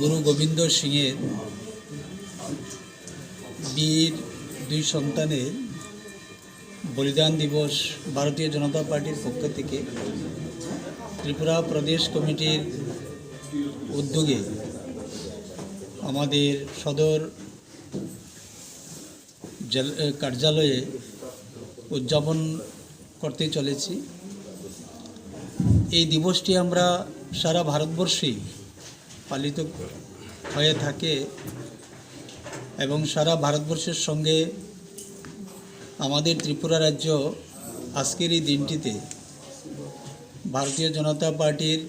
গুরু গোবিন্দ সিংয়ের বীর দুই সন্তানের বলিদান দিবস ভারতীয় জনতা পার্টির পক্ষ থেকে ত্রিপুরা প্রদেশ কমিটির উদ্যোগে আমাদের সদর কার্যালয়ে উদযাপন করতে চলেছি। এই দিবসটি আমরা সারা ভারতবর্ষেই পালিত হয়ে থাকে এবং সারা ভারতবর্ষের সঙ্গে আমাদের ত্রিপুরা রাজ্য আজকের এই দিনটিতে ভারতীয় জনতা পার্টির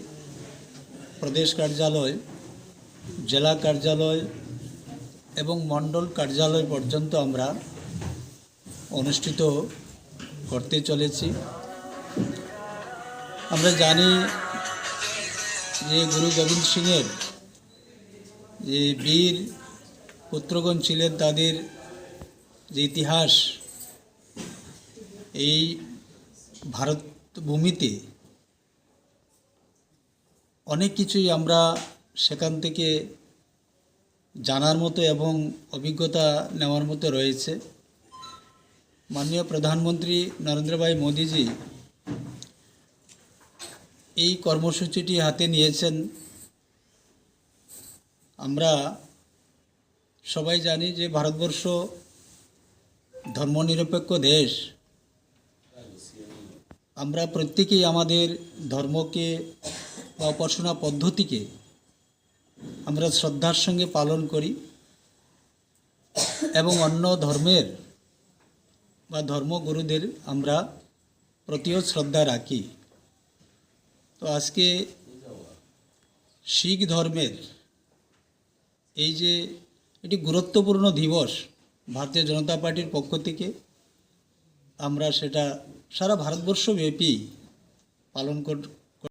প্রদেশ কার্যালয়, জেলা কার্যালয় এবং মণ্ডল কার্যালয় পর্যন্ত আমরা অনুষ্ঠিত করতে চলেছি। আমরা জানি যে গুরু গোবিন্দ সিংয়ের যে বীর পুত্রগণ ছিলেন তাদের যে ইতিহাস, এই ভারত ভূমিতে অনেক কিছুই আমরা সেখান থেকে জানার মতো এবং অভিজ্ঞতা নেওয়ার মতো রয়েছে। মাননীয় প্রধানমন্ত্রী নরেন্দ্র ভাই মোদীজি এই কর্মসূচিটি হাতে নিয়েছেন। আমরা সবাই জানি যে ভারতবর্ষ ধর্মনিরপেক্ষ দেশ। আমরা প্রত্যেকেই আমাদের ধর্মকে বা উপাসনা পদ্ধতিকে আমরা শ্রদ্ধার সঙ্গে পালন করি এবং অন্য ধর্মের বা ধর্মগুরুদের আমরা প্রতিও শ্রদ্ধা রাখি। তো আজকে শিখ ধর্মের এই যে এটি গুরুত্বপূর্ণ দিবস ভারতীয় জনতা পার্টির পক্ষ থেকে, আমরা সেটা সারা ভারতবর্ষব্যাপী পালন কর-